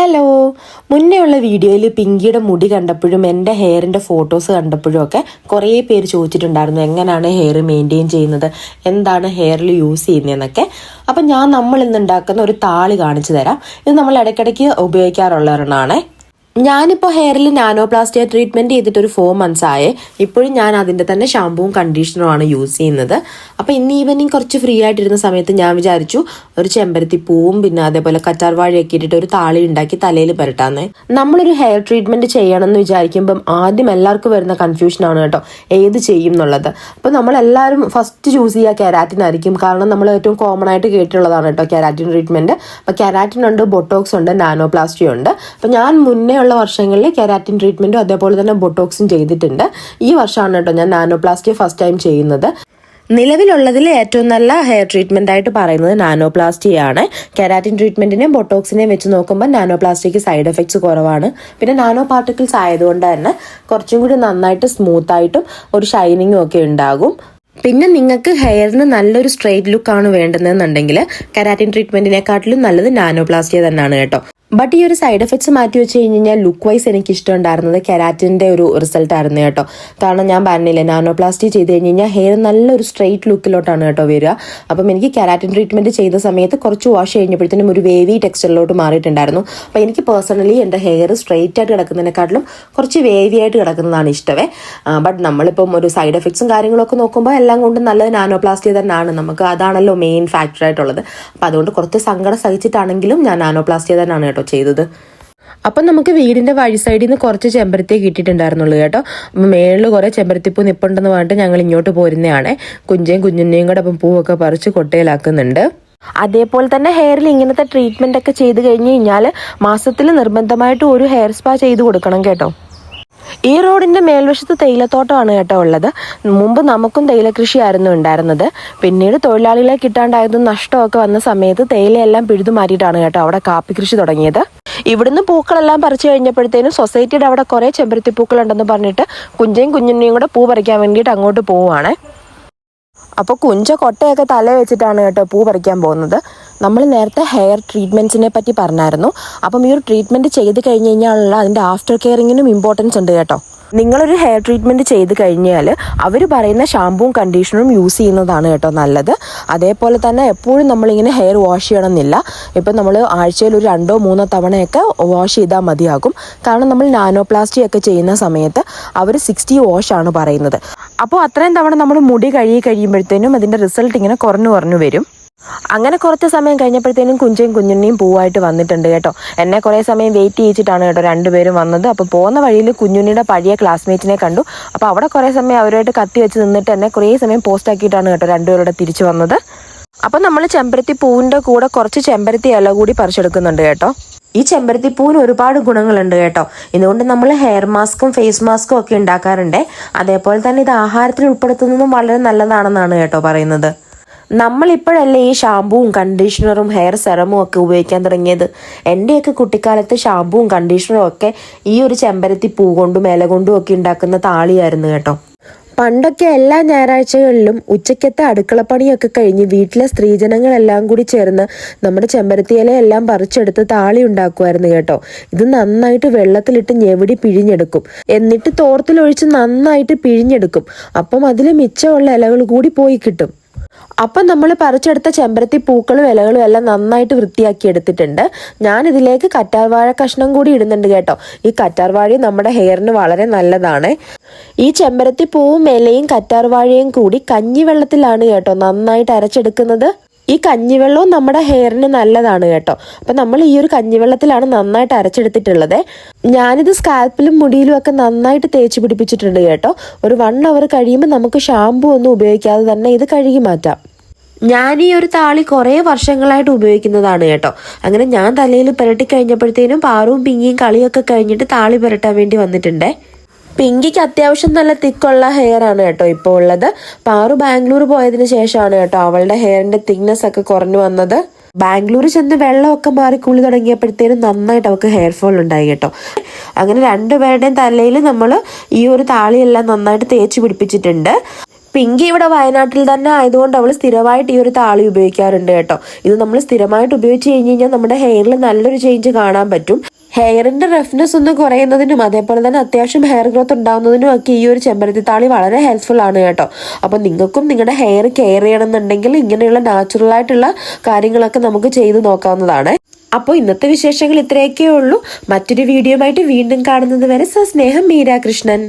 Hello മുന്നേ ഉള്ള വീഡിയോയിൽ പിങ്കിയുടെ മുടി കണ്ടപ്പോഴും എന്റെ ഹെയറിന്റെ ഫോട്ടോസ് കണ്ടപ്പോഴും ഒക്കെ കുറേ പേര് ചോദിച്ചിട്ടുണ്ടായിരുന്നു എങ്ങനെയാണ് ഹെയർ മെയിന്റെയിൻ ചെയ്യുന്നത്? എന്താണ് ഹെയറിൽ യൂസ് ചെയ്യുന്നതെന്നൊക്കെ. അപ്പം ഞാൻ നമ്മൾ ഇന്ന് ഉണ്ടാക്കുന്ന ഒരു താളി കാണിച്ചു തരാം. ഇത് നമ്മൾ ഇടയ്ക്കിടയ്ക്ക് ഉപയോഗിക്കാറുള്ള ഒരെണ്ണമാണേ ഞാനിപ്പോൾ ഹെയറിൽ നാനോപ്ലാസ്റ്റിയ ട്രീറ്റ്മെന്റ് ചെയ്തിട്ട് ഒരു ഫോർ മന്ത്സ് ആയേ. ഇപ്പോഴും ഞാൻ അതിന്റെ തന്നെ ഷാമ്പുവും കണ്ടീഷണറുമാണ് യൂസ് ചെയ്യുന്നത്. അപ്പോൾ ഇന്ന് ഈവനിങ് കുറച്ച് ഫ്രീ ആയിട്ടിരുന്ന സമയത്ത് ഞാൻ വിചാരിച്ചു ഒരു ചെമ്പരത്തി പൂവും പിന്നെ അതേപോലെ കറ്റാർ വാഴയൊക്കെ ഇട്ടിട്ട് ഒരു താളി ഉണ്ടാക്കി തലയിൽ പുരട്ടാന്ന്. നമ്മളൊരു ഹെയർ ട്രീറ്റ്മെന്റ് ചെയ്യണം എന്ന് വിചാരിക്കുമ്പം ആദ്യം എല്ലാവർക്കും വരുന്ന കൺഫ്യൂഷനാണ് കേട്ടോ. ഏത് ചെയ്യും എന്നുള്ളത്. അപ്പോൾ നമ്മളെല്ലാവരും ഫസ്റ്റ് ചൂസ് ചെയ്യുക കെരാറ്റിൻ ആയിരിക്കും. കാരണം നമ്മൾ ഏറ്റവും കോമൺ ആയിട്ട് കേട്ടിട്ടുള്ളതാണ് കേട്ടോ കെരാറ്റിൻ ട്രീറ്റ്മെന്റ് അപ്പോൾ കെരാറ്റിൻ ഉണ്ട് ബൊട്ടോക്സ് ഉണ്ട് നാനോപ്ലാസ്റ്റി ഉണ്ട്. അപ്പോൾ ഞാൻ മുന്നേ ഉള്ള വർഷങ്ങളിൽ കെരാറ്റിൻ ട്രീറ്റ്മെന്റും അതേപോലെ തന്നെ ബൊട്ടോക്സും ചെയ്തിട്ടുണ്ട്. ഈ വർഷമാണ് കേട്ടോ ഞാൻ നാനോപ്ലാസ്റ്റി ഫസ്റ്റ് ടൈം ചെയ്യുന്നത്. നിലവിലുള്ളതിൽ ഏറ്റവും നല്ല ഹെയർ ട്രീറ്റ്മെന്റ് ആയിട്ട് പറയുന്നത് നാനോപ്ലാസ്റ്റിയാണ് കെരാറ്റിൻ ട്രീറ്റ്മെന്റിനെയും ബൊട്ടോക്സിനെയും വെച്ച് നോക്കുമ്പോൾ നാനോപ്ലാസ്റ്റിക്ക് സൈഡ് എഫക്ട്സ് കുറവാണ്. പിന്നെ നാനോ പാർട്ടിക്കിൾസ് ആയതുകൊണ്ട് തന്നെ കുറച്ചും കൂടി നന്നായിട്ട് സ്മൂത്ത് ആയിട്ടും ഒരു ഷൈനിങ്ങും ഒക്കെ ഉണ്ടാകും. പിന്നെ നിങ്ങൾക്ക് ഹെയറിന് നല്ലൊരു സ്ട്രെയിറ്റ് ലുക്കാണ് ആണ് വേണ്ടുന്നതെന്നുണ്ടെങ്കിൽ കെരാറ്റിൻ ട്രീറ്റ്മെന്റിനെക്കാട്ടിലും നല്ലത് നാനോപ്ലാസ്റ്റിയ തന്നെയാണ് കേട്ടോ. ബട്ട് ഈ ഒരു സൈഡ് എഫക്ട്സ് മാറ്റി വെച്ച് കഴിഞ്ഞ് കഴിഞ്ഞാൽ ലുക്ക് വൈസ് എനിക്ക് ഇഷ്ടമുണ്ടായിരുന്നത് കെരാറ്റിന്റെ ഒരു റിസൾട്ട് ആയിരുന്നു കേട്ടോ. കാരണം ഞാൻ പറഞ്ഞില്ലേ നാനോപ്ലാസ്റ്റി ചെയ്ത് കഴിഞ്ഞ് കഴിഞ്ഞാൽ ഹെയർ നല്ലൊരു സ്ട്രെയിറ്റ് ലുക്കിലോട്ടാണ് കേട്ടോ വരിക. അപ്പം എനിക്ക് കെരാറ്റിൻ ട്രീറ്റ്മെന്റ് ചെയ്ത സമയത്ത് കുറച്ച് വാഷ് കഴിഞ്ഞപ്പോഴത്തേനും ഒരു വേവി ടെക്സ്ചറിലോട്ട് മാറിയിട്ടുണ്ടായിരുന്നു. അപ്പോൾ എനിക്ക് പേഴ്സണലി എന്റെ ഹെയർ സ്ട്രെയിറ്റ് ആയിട്ട് കിടക്കുന്നതിനെക്കാട്ടിലും കുറച്ച് വേവി ആയിട്ട് കിടക്കുന്നതാണ് ഇഷ്ടമേ ബട്ട് നമ്മളിപ്പം ഒരു സൈഡ് എഫക്ട്സും കാര്യങ്ങളൊക്കെ നോക്കുമ്പോൾ എല്ലാം കൊണ്ടും നല്ലത് നാനോപ്ലാസ്റ്റി തന്നെയാണ്. നമുക്ക് അതാണല്ലോ മെയിൻ ഫാക്ടറായിട്ടുള്ളത് അപ്പം അതുകൊണ്ട് കുറച്ച് സങ്കടം സഹിച്ചിട്ടാണെങ്കിലും ഞാൻ നാനോപ്ലാസ്റ്റി തന്നെയാണ് കേട്ടോ ചെയ്തത്. അപ്പം നമുക്ക് വീടിന്റെ വഴി സൈഡിൽ നിന്ന് കുറച്ച് ചെമ്പരത്തി കിട്ടിയിട്ടുണ്ടായിരുന്നുള്ളൂ കേട്ടോ. മേളിൽ കുറേ ചെമ്പരത്തിപ്പൂ നിപ്പുണ്ടെന്ന് പറഞ്ഞിട്ട് ഞങ്ങൾ ഇങ്ങോട്ട് പോരുന്നതാണ് കുഞ്ചയും കുഞ്ഞുണ്ണിയും കൂടെ അപ്പം പൂവൊക്കെ പറിച്ച് കൊട്ടയിലാക്കുന്നുണ്ട്. അതേപോലെ തന്നെ ഹെയറിൽ ഇങ്ങനത്തെ ട്രീറ്റ്മെന്റ് ഒക്കെ ചെയ്ത് കഴിഞ്ഞ് കഴിഞ്ഞാൽ മാസത്തിൽ നിർബന്ധമായിട്ട് ഒരു ഹെയർ സ്പാ ചെയ്ത് കൊടുക്കണം കേട്ടോ. ഈ റോഡിന്റെ മേൽവശത്ത് തേയിലത്തോട്ടമാണ് കേട്ടോ ഉള്ളത്. മുമ്പ് നമുക്കും തേയില കൃഷിയായിരുന്നു ഉണ്ടായിരുന്നത്. പിന്നീട് തൊഴിലാളികളെ കിട്ടാണ്ടായത് നഷ്ടമൊക്കെ വന്ന സമയത്ത് തേയിലയെല്ലാം പിഴുതു മാറ്റിയിട്ടാണ് കേട്ടോ അവിടെ കാപ്പി കൃഷി തുടങ്ങിയത്. ഇവിടുന്ന് പൂക്കളെല്ലാം പറിച്ചു കഴിഞ്ഞപ്പോഴത്തേനും സൊസൈറ്റിയുടെ അവിടെ കുറേ ചെമ്പരത്തി പൂക്കളുണ്ടെന്ന് പറഞ്ഞിട്ട് കുഞ്ചയും കുഞ്ഞുണ്ണിയും കൂടെ പൂ പറിക്കാൻ വേണ്ടിയിട്ട് അങ്ങോട്ട് പോവുകയാണേ. അപ്പോൾ കുഞ്ച കൊട്ടയൊക്കെ തല വെച്ചിട്ടാണ് കേട്ടോ പൂ പറിക്കാൻ പോകുന്നത്. നമ്മൾ നേരത്തെ ഹെയർ ട്രീറ്റ്മെന്റ്സിനെ പറ്റി പറഞ്ഞായിരുന്നു. അപ്പം ഈ ഒരു ട്രീറ്റ്മെന്റ് ചെയ്ത് കഴിഞ്ഞ് കഴിഞ്ഞാലുള്ള അതിന്റെ ആഫ്റ്റർ കെയറിങ്ങിനും ഇമ്പോർട്ടൻസ് ഉണ്ട് കേട്ടോ. നിങ്ങളൊരു ഹെയർ ട്രീറ്റ്മെന്റ് ചെയ്ത് കഴിഞ്ഞാൽ അവർ പറയുന്ന ഷാമ്പൂവും കണ്ടീഷണറും യൂസ് ചെയ്യുന്നതാണ് കേട്ടോ നല്ലത്. അതേപോലെ തന്നെ എപ്പോഴും നമ്മളിങ്ങനെ ഹെയർ വാഷ് ചെയ്യണമെന്നില്ല. ഇപ്പം നമ്മൾ ആഴ്ചയിൽ ഒരു രണ്ടോ മൂന്നോ തവണയൊക്കെ വാഷ് ചെയ്താൽ മതിയാകും. കാരണം നമ്മൾ നാനോപ്ലാസ്റ്റി ഒക്കെ ചെയ്യുന്ന സമയത്ത് അവർ സിക്സ്റ്റി വാഷ് ആണ് പറയുന്നത്. അപ്പോൾ അത്രയും തവണ നമ്മൾ മുടി കഴുകി കഴിയുമ്പോഴത്തേനും അതിന്റെ റിസൾട്ട് ഇങ്ങനെ കുറഞ്ഞു കുറഞ്ഞു വരും. അങ്ങനെ കുറച്ച് സമയം കഴിഞ്ഞപ്പോഴത്തേനും കുഞ്ചയും കുഞ്ഞുണ്ണിയും പൂവായിട്ട് വന്നിട്ടുണ്ട് കേട്ടോ. എന്നെ കുറേ സമയം വെയിറ്റ് ചെയ്യിച്ചിട്ടാണ് കേട്ടോ രണ്ടുപേരും വന്നത്. അപ്പോൾ പോകുന്ന വഴിയിൽ കുഞ്ഞുണ്ണിയുടെ പഴയ ക്ലാസ്മേറ്റിനെ കണ്ടു. അപ്പോൾ അവിടെ കുറേ സമയം അവരുമായിട്ട് കത്തി വെച്ച് നിന്നിട്ട് എന്നെ കുറേ സമയം പോസ്റ്റ് ആക്കിയിട്ടാണ് കേട്ടോ രണ്ടുപേരുടെ തിരിച്ചു വന്നത്. അപ്പം നമ്മൾ ചെമ്പരത്തി പൂവിന്റെ കൂടെ കുറച്ച് ചെമ്പരത്തി ഇല കൂടി പറിച്ചെടുക്കുന്നുണ്ട് കേട്ടോ. ഈ ചെമ്പരത്തി പൂവിന് ഒരുപാട് ഗുണങ്ങളുണ്ട് കേട്ടോ. ഇതുകൊണ്ട് നമ്മൾ ഹെയർ മാസ്കും ഫേസ് മാസ്കും ഒക്കെ ഉണ്ടാക്കാറുണ്ട്. അതേപോലെ തന്നെ ഇത് ആഹാരത്തിൽ ഉൾപ്പെടുത്തുന്നതും വളരെ നല്ലതാണെന്നാണ് കേട്ടോ പറയുന്നത്. നമ്മളിപ്പോഴല്ലേ ഈ ഷാമ്പുവും കണ്ടീഷണറും ഹെയർ സെറമും ഒക്കെ ഉപയോഗിക്കാൻ തുടങ്ങിയത്? എന്റെയൊക്കെ കുട്ടിക്കാലത്ത് ഷാമ്പുവും കണ്ടീഷണറും ഒക്കെ ഈ ഒരു ചെമ്പരത്തി പൂ കൊണ്ടും ഇല കൊണ്ടും ഒക്കെ ഉണ്ടാക്കുന്ന താളിയായിരുന്നു കേട്ടോ. പണ്ടൊക്കെ എല്ലാ ഞായറാഴ്ചകളിലും ഉച്ചയ്ക്കത്തെ അടുക്കളപ്പണിയൊക്കെ കഴിഞ്ഞ് വീട്ടിലെ സ്ത്രീജനങ്ങളെല്ലാം കൂടി ചേർന്ന് നമ്മുടെ ചെമ്പരത്തി എല്ലാം പറിച്ചെടുത്ത് താളി ഉണ്ടാക്കുമായിരുന്നു കേട്ടോ. ഇത് നന്നായിട്ട് വെള്ളത്തിലിട്ട് ഞെവിടി പിഴിഞ്ഞെടുക്കും. എന്നിട്ട് തോർത്തിലൊഴിച്ച് നന്നായിട്ട് പിഴിഞ്ഞെടുക്കും. അപ്പം അതിൽ മിച്ചമുള്ള ഇലകൾ കൂടി പോയി കിട്ടും. അപ്പം നമ്മൾ പറിച്ചെടുത്ത ചെമ്പരത്തി പൂക്കളും ഇലകളും എല്ലാം നന്നായിട്ട് വൃത്തിയാക്കി എടുത്തിട്ടുണ്ട്. ഞാൻ ഇതിലേക്ക് കറ്റാർവാഴ കഷ്ണം കൂടി ഇടുന്നുണ്ട് കേട്ടോ. ഈ കറ്റാർവാഴ നമ്മുടെ ഹെയറിന് വളരെ നല്ലതാണ്. ഈ ചെമ്പരത്തി പൂവും ഇലയും കറ്റാർവാഴയും കൂടി കഞ്ഞിവെള്ളത്തിലാണ് കേട്ടോ നന്നായിട്ട് അരച്ചെടുക്കുന്നത്. ഈ കഞ്ഞിവെള്ളവും നമ്മുടെ ഹെയറിന് നല്ലതാണ് കേട്ടോ. അപ്പം നമ്മൾ ഈ ഒരു കഞ്ഞിവെള്ളത്തിലാണ് നന്നായിട്ട് അരച്ചെടുത്തിട്ടുള്ളത്. ഞാനിത് സ്കാൽപ്പിലും മുടിയിലും ഒക്കെ നന്നായിട്ട് തേച്ച് പിടിപ്പിച്ചിട്ടുണ്ട് കേട്ടോ. ഒരു വൺ അവർ കഴിയുമ്പോൾ നമുക്ക് ഷാമ്പു ഒന്നും ഉപയോഗിക്കാതെ തന്നെ ഇത് കഴുകി മാറ്റാം. ഞാൻ ഈ ഒരു താളി കുറേ വർഷങ്ങളായിട്ട് ഉപയോഗിക്കുന്നതാണ് കേട്ടോ. അങ്ങനെ ഞാൻ തലയിൽ പുരട്ടി കഴിഞ്ഞപ്പോഴത്തേനും പാറും പിങ്ങിയും കളിയൊക്കെ കഴിഞ്ഞിട്ട് താളി പുരട്ടാൻ വേണ്ടി വന്നിട്ടുണ്ടേ. പിങ്കിക്ക് അത്യാവശ്യം നല്ല തിക്കുള്ള ഹെയർ ആണ് കേട്ടോ ഇപ്പോൾ ഉള്ളത്. പാറു ബാംഗ്ലൂർ പോയതിന് ശേഷമാണ് കേട്ടോ അവളുടെ ഹെയറിന്റെ തിക്നെസ് ഒക്കെ കുറഞ്ഞു വന്നത്. ബാംഗ്ലൂർ ചെന്ന് വെള്ളമൊക്കെ മാറി കുളി തുടങ്ങിയപ്പോഴത്തേനും നന്നായിട്ട് അവൾക്ക് ഹെയർ ഫോൾ ഉണ്ടായി കേട്ടോ. അങ്ങനെ രണ്ടുപേരുടെയും തലയിൽ നമ്മൾ ഈ ഒരു താളിയെല്ലാം നന്നായിട്ട് തേച്ച് പിടിപ്പിച്ചിട്ടുണ്ട്. പിങ്കി ഇവിടെ വയനാട്ടിൽ തന്നെ ആയതുകൊണ്ട് അവൾ സ്ഥിരമായിട്ട് ഈ ഒരു താളി ഉപയോഗിക്കാറുണ്ട് കേട്ടോ. ഇത് നമ്മൾ സ്ഥിരമായിട്ട് ഉപയോഗിച്ച് കഴിഞ്ഞ് കഴിഞ്ഞാൽ നമ്മുടെ ഹെയറിൽ നല്ലൊരു ചേഞ്ച് കാണാൻ പറ്റും. ഹെയറിന്റെ റഫ്നെസ് ഒന്ന് കുറയുന്നതിനും അതേപോലെ തന്നെ അത്യാവശ്യം ഹെയർ ഗ്രോത്ത് ഉണ്ടാകുന്നതിനും ഒക്കെ ഈ ഒരു ചെമ്പരത്തി താളി വളരെ ഹെൽപ്ഫുൾ ആണ് കേട്ടോ. അപ്പോൾ നിങ്ങൾക്കും നിങ്ങളുടെ ഹെയർ കെയർ ചെയ്യണമെന്നുണ്ടെങ്കിൽ ഇങ്ങനെയുള്ള നാച്ചുറൽ ആയിട്ടുള്ള കാര്യങ്ങളൊക്കെ നമുക്ക് ചെയ്തു നോക്കാവുന്നതാണ്. അപ്പോൾ ഇന്നത്തെ വിശേഷങ്ങൾ ഇത്രയൊക്കെ ഉള്ളൂ. മറ്റൊരു വീഡിയോ ആയിട്ട് വീണ്ടും കാണുന്നത് വരെ സ്നേഹം മീരാ കൃഷ്ണൻ.